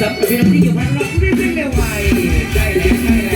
สำหรับพี่น้อที่อยู่พันรอบเรื่อยๆไวใกล้แล้วใกล้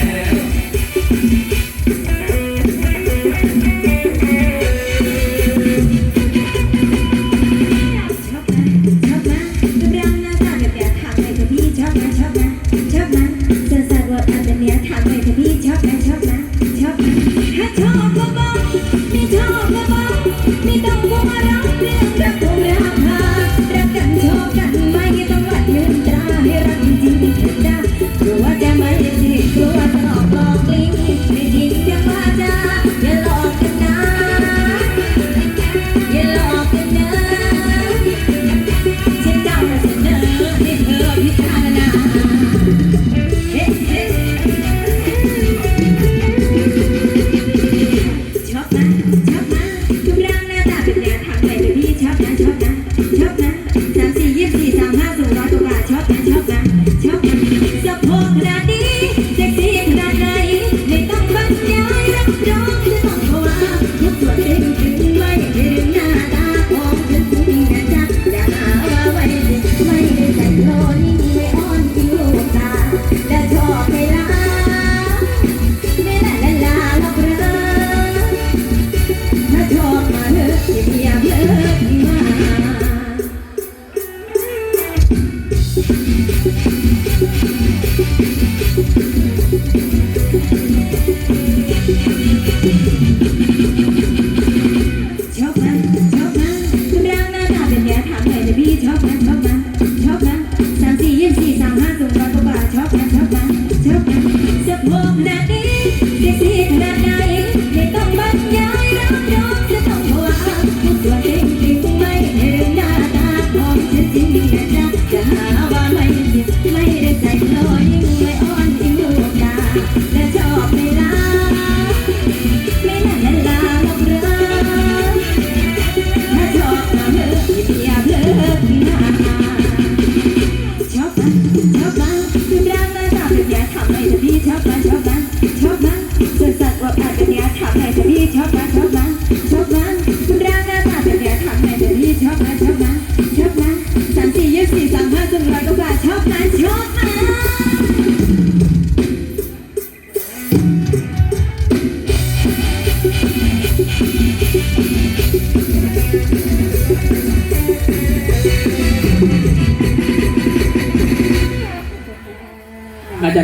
Don't give up.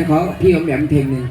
ขอพี่ผมแหมเพลงหนึ่ง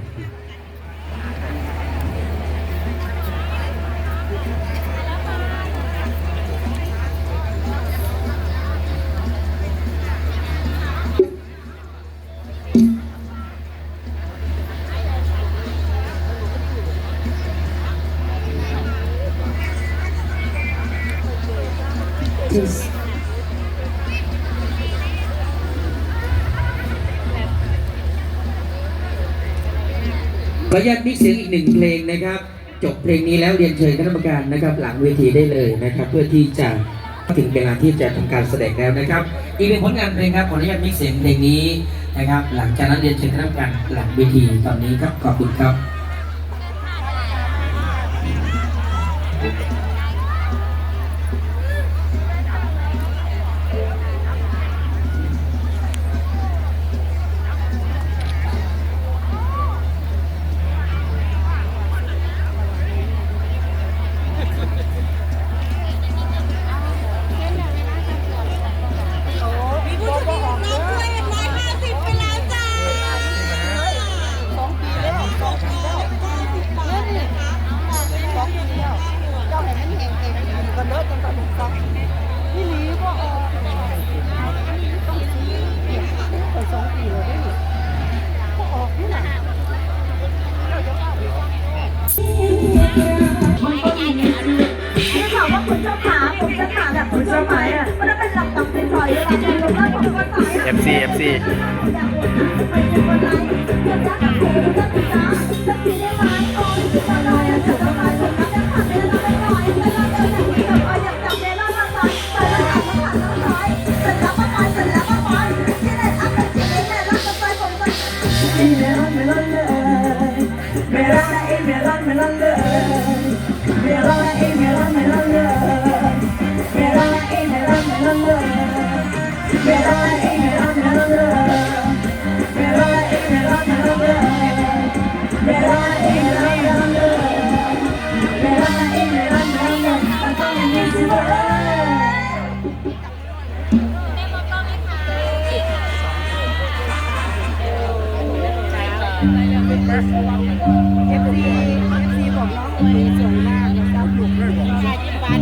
ออนุญาตมิกเสียงอีกหนึ่งเพลงนะครับ จบเพลงนี้แล้วเรียนเชิญคณะกรรมการนะครับ หลังเวทีได้เลยนะครับ เพื่อที่จะถึงเวลาที่จะทำการแสดงแล้วนะครับ อีกหนึ่งผลงานเพลงครับขออนุญาตมิกเสียงเพลงนี้นะครับ หลังจากนั้นเรียนเชิญคณะกรรมการหลังเวทีตอนนี้ครับขอบคุณครับ FC FC เเอฟซีเอฟซีบอกน้องโอเคสวยมากเจ้าหยุกเลยบอกค่ยิ้มหวาน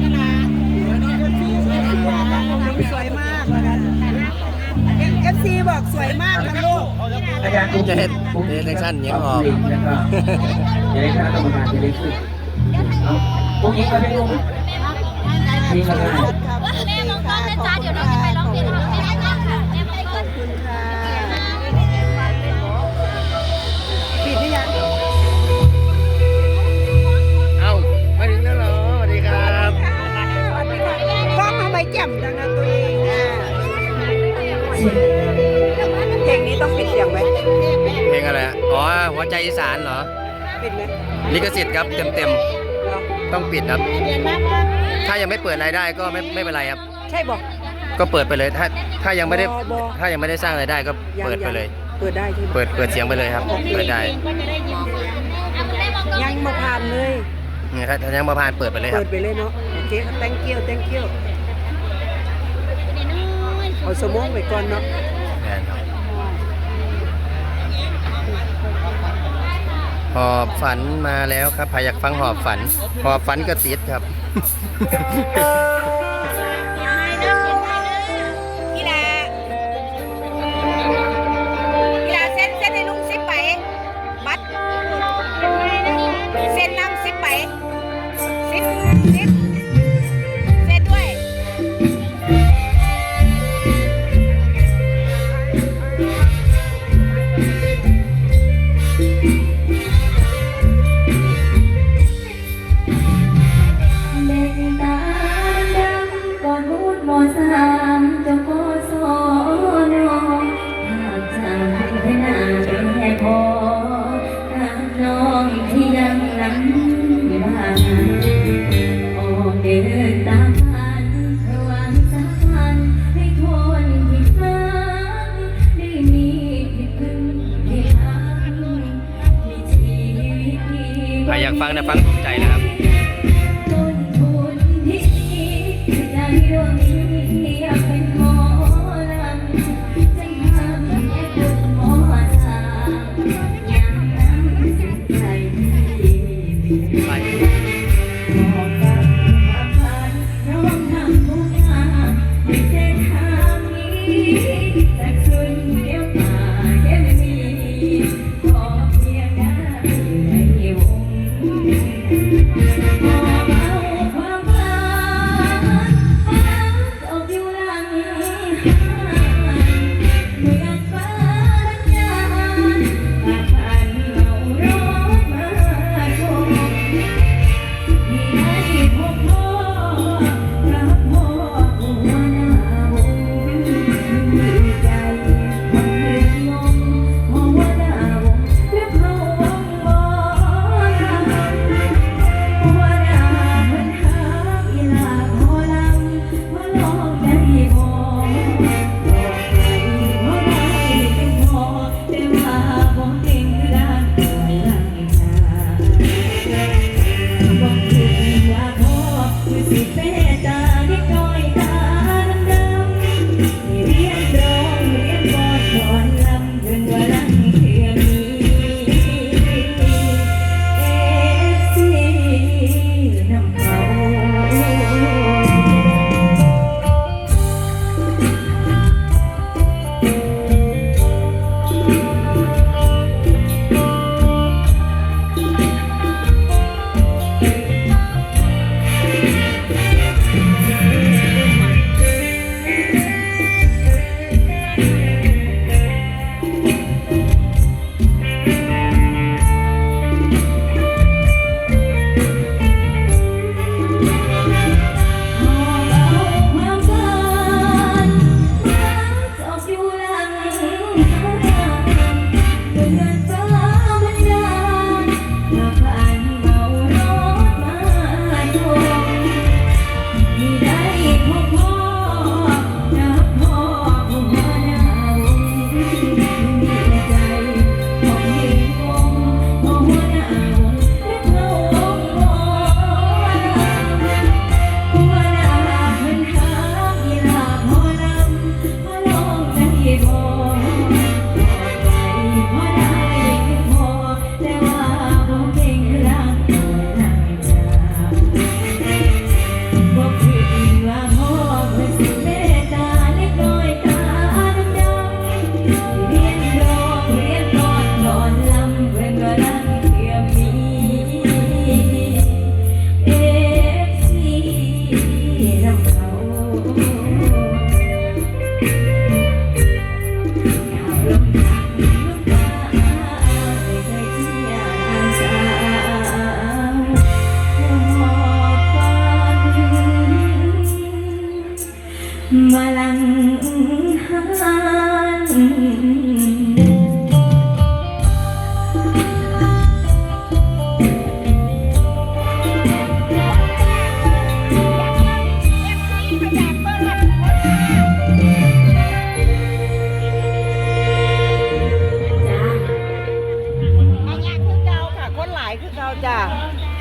นะน้องสวยมากนะคะเอฟซีบอกสวยมากนะลูกอาจารย์กุ้งจเฮ็ดเฮ็ดแอคชั่นยังออกแล้วก็จะได้คณะกรรมการจะได้ขึ้นเอากุ้งยิงมาเป็นกุ้งยิ หัวใจอีสานเหรอ ปิดไหมลิขสิทธิ์ครับเต็มเต็มเหรอๆ ต้องปิดครับ ถ้ายังไม่เปิดรายได้ก็ไม่ไม่เป็นไรครับ ใช่บอก ก็เปิดไปเลยถ้าถ้ายังไม่ได้บอบอ ถ้ายังไม่ได้สร้างรายได้ก็เปิดไปเลย เปิดได้ใช่ไหมเปิดเปิดเสียงไปเลยครับ เปิดได้ยังมาผ่านเลย เนี่ยถ้าถ้ายังมาผ่านเปิดไปเลยคเปิรับ ดไปเลยเนาะโอเค thank you thank you เอาสมองไปก่อนเนาะ แม่น หอบฝันมาแล้วครับใครอยากฟังหอบฝัน หอบฝันก็ติดครับ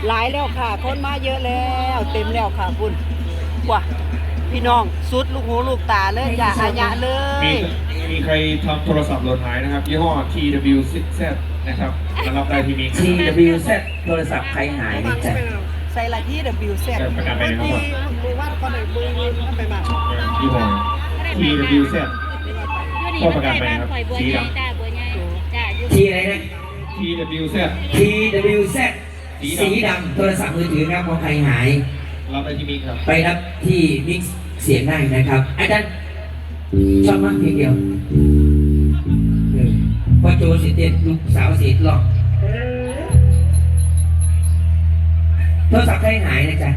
หลายแล้วค่ะ คนมาเยอะแล้ว เต็มแล้วค่ะคุณว้าพี่น้องสุดลูกหูลูกตาเลยจ้ะอาญะเลมียมีใครทำโทรศัพท์หล่นหายนะครับยี่ห้อ TWZ นะครับมารับได้ที่มี TWZ โทรศัพท์ใครหายนะจ๊ะใส่ละที่ W เซแต่ประกันไปนะครับดูว่าคนไหนมือไปมายี่ห้อ TWZ ข้อประกันไปนะครับสีดทีอะไรนะำ TWZ TWZ สีสีดำดำโทรศัพท์มือถือครับของใครหาย รับได้ที่มีครับ ไปรับที่มิกซ์เสียงได้นะครับ อาจารย์ชอบมากเพลงเดียวเออพ่อโจสิเด็ดลูกสาวสีหลอกโทรศัพท์ใครหายนะจ๊ะ